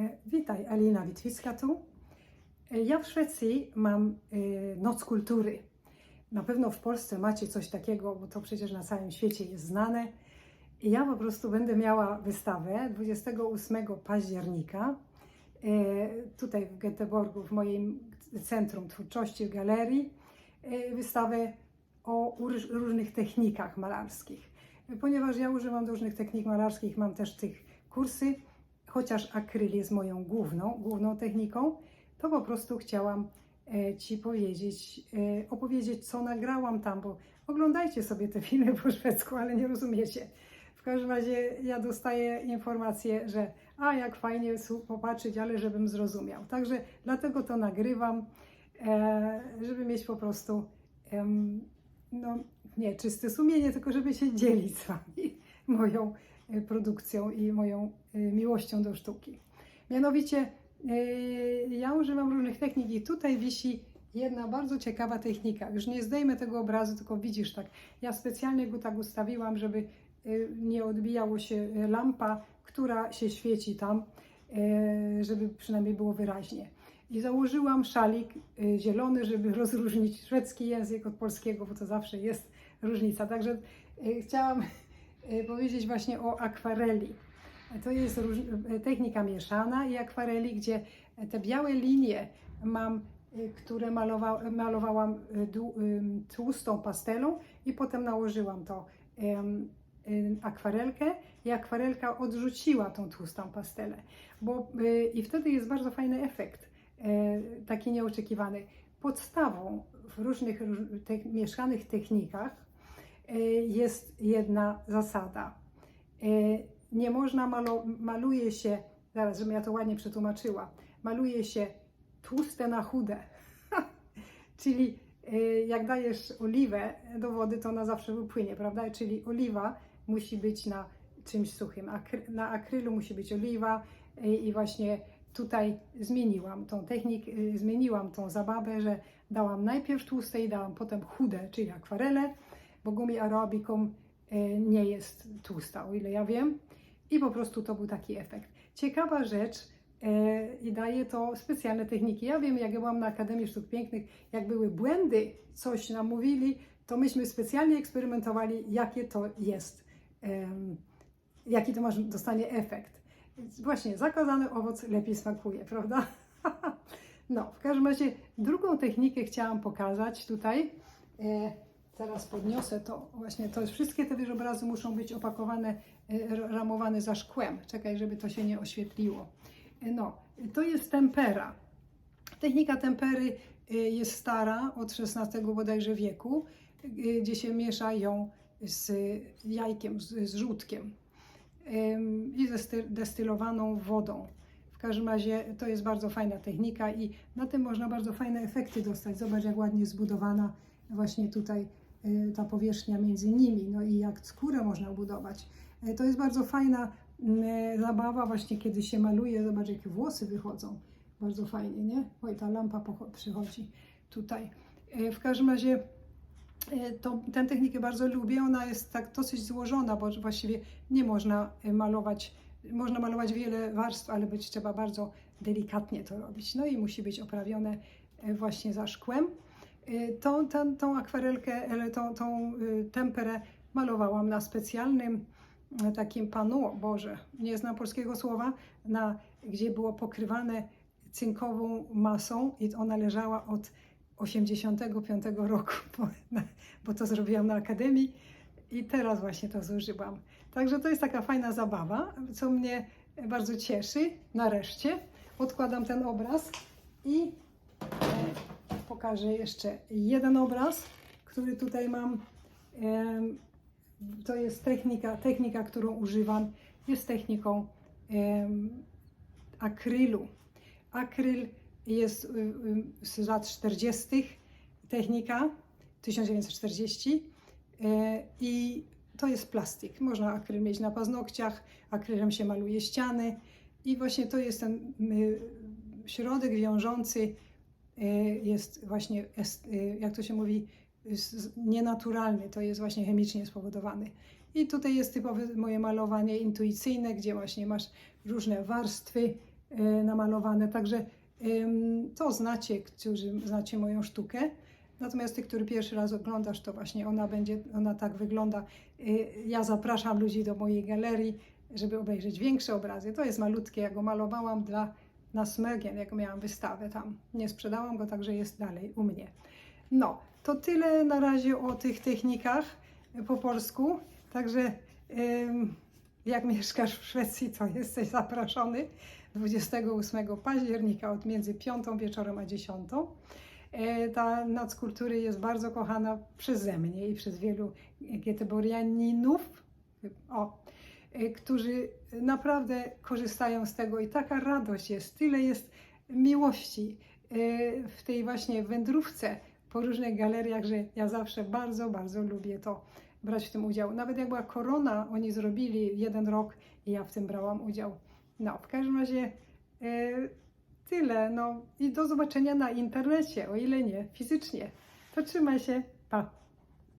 E, Witaj, Alina Witwicka tu. E, Ja w Szwecji mam e, Noc Kultury. Na pewno w Polsce macie coś takiego, bo to przecież na całym świecie jest znane. I ja po prostu będę miała wystawę 28 października tutaj w Göteborgu, w moim Centrum Twórczości w Galerii. Wystawę o różnych technikach malarskich. Ponieważ ja używam różnych technik malarskich, mam też tych kursy, chociaż akryl jest moją główną, główną techniką, to po prostu chciałam e, Ci powiedzieć, e, opowiedzieć, co nagrałam tam, bo oglądajcie sobie te filmy po szwedzku, ale nie rozumiecie. W każdym razie ja dostaję informację, że a jak fajnie popatrzeć, ale żebym zrozumiał. Także dlatego to nagrywam, e, żeby mieć po prostu no nie czyste sumienie, tylko żeby się dzielić z Wami moją produkcją i moją e, miłością do sztuki. Mianowicie e, ja używam różnych technik i tutaj wisi jedna bardzo ciekawa technika. Już nie zdejmę tego obrazu, tylko widzisz tak. Ja specjalnie go tak ustawiłam, żeby nie odbijało się lampa, która się świeci tam, żeby przynajmniej było wyraźnie. I założyłam szalik zielony, żeby rozróżnić szwedzki język od polskiego, bo to zawsze jest różnica. Także chciałam powiedzieć właśnie o akwareli. To jest e, technika mieszana i akwareli, gdzie te białe linie mam, e, które malowa, malowałam tłustą pastelą i potem nałożyłam to akwarelkę i akwarelka odrzuciła tą tłustą pastelę. Bo, y, I wtedy jest bardzo fajny efekt, e, taki nieoczekiwany. Podstawą w różnych mieszanych technikach jest jedna zasada. E, Nie można malo, maluje się, zaraz, żebym ja to ładnie przetłumaczyła, maluje się tłuste na chude. Czyli e, jak dajesz oliwę do wody, to ona zawsze wypłynie, prawda? Czyli oliwa musi być na czymś suchym. Akry, na akrylu musi być oliwa e, i właśnie tutaj zmieniłam tą technikę, e, zmieniłam tą zabawę, że dałam najpierw tłuste i dałam potem chude, czyli akwarele, bo gumi arabicum e, nie jest tłusta, o ile ja wiem. I po prostu to był taki efekt. Ciekawa rzecz e, i daje to specjalne techniki. Ja wiem, jak ja byłam na Akademii Sztuk Pięknych, jak były błędy, coś nam mówili, to myśmy specjalnie eksperymentowali, jakie to jest, jaki to masz, dostanie efekt. Właśnie, zakazany owoc lepiej smakuje, prawda? No, w każdym razie drugą technikę chciałam pokazać tutaj. Zaraz podniosę to. Właśnie to wszystkie te wiesz, obrazy muszą być opakowane, e, ramowane za szkłem. Czekaj, żeby to się nie oświetliło. E, no, to jest tempera. Technika tempery e, jest stara, od XVI bodajże wieku, gdzie się miesza ją z jajkiem, z, żółtkiem em, i ze sty- destylowaną wodą. W każdym razie to jest bardzo fajna technika i na tym można bardzo fajne efekty dostać. Zobacz, jak ładnie zbudowana właśnie tutaj ta powierzchnia między nimi, no i jak skórę można budować. Y, To jest bardzo fajna mm, zabawa właśnie, kiedy się maluje. Zobacz, jakie włosy wychodzą. Bardzo fajnie, nie? Oj, ta lampa przychodzi tutaj. Y, W każdym razie y, to, tę technikę bardzo lubię. Ona jest tak dosyć złożona, bo właściwie nie można y, malować, można malować wiele warstw, ale być trzeba bardzo delikatnie to robić. No i musi być oprawione y, właśnie za szkłem. Y, Tą, tą, tą akwarelkę, tą, tą temperę malowałam na specjalnym y, takim panu, Boże, nie znam polskiego słowa, na, gdzie było pokrywane cynkową masą i ona leżała od 85 roku, bo, bo to zrobiłam na akademii i teraz właśnie to zużyłam. Także to jest taka fajna zabawa, co mnie bardzo cieszy. Nareszcie odkładam ten obraz i e, pokażę jeszcze jeden obraz, który tutaj mam. To jest technika, technika, którą używam, jest techniką akrylu. Akryl jest y, y, z lat 40. technika 1940 e, i to jest plastik. Można akryl mieć na paznokciach, akrylem się maluje ściany i właśnie to jest ten y, środek wiążący jest właśnie, y, jak to się mówi, nienaturalny, to jest właśnie chemicznie spowodowany. I tutaj jest typowe moje malowanie intuicyjne, gdzie właśnie masz różne warstwy e, namalowane, także to znacie, którzy znacie moją sztukę. Natomiast ty, który pierwszy raz oglądasz, to właśnie ona będzie, ona tak wygląda. Y, Ja zapraszam ludzi do mojej galerii, żeby obejrzeć większe obrazy. To jest malutkie, ja go malowałam dla na Smögen, jak miałam wystawę tam. Nie sprzedałam go, także jest dalej u mnie. No, to tyle na razie o tych technikach po polsku. Także jak mieszkasz w Szwecji, to jesteś zaproszony 28 października od między 5 wieczorem a 10. E, Ta noc kultury jest bardzo kochana przeze mnie i przez wielu Göteborgianinów, o, którzy naprawdę korzystają z tego i taka radość jest, tyle jest miłości e, w tej właśnie wędrówce po różnych galeriach, że ja zawsze bardzo, bardzo lubię to brać w tym udział. Nawet jak była korona, oni zrobili jeden rok i ja w tym brałam udział. No, w każdym razie e, tyle. No i do zobaczenia na internecie, o ile nie fizycznie. To trzymaj się. Pa.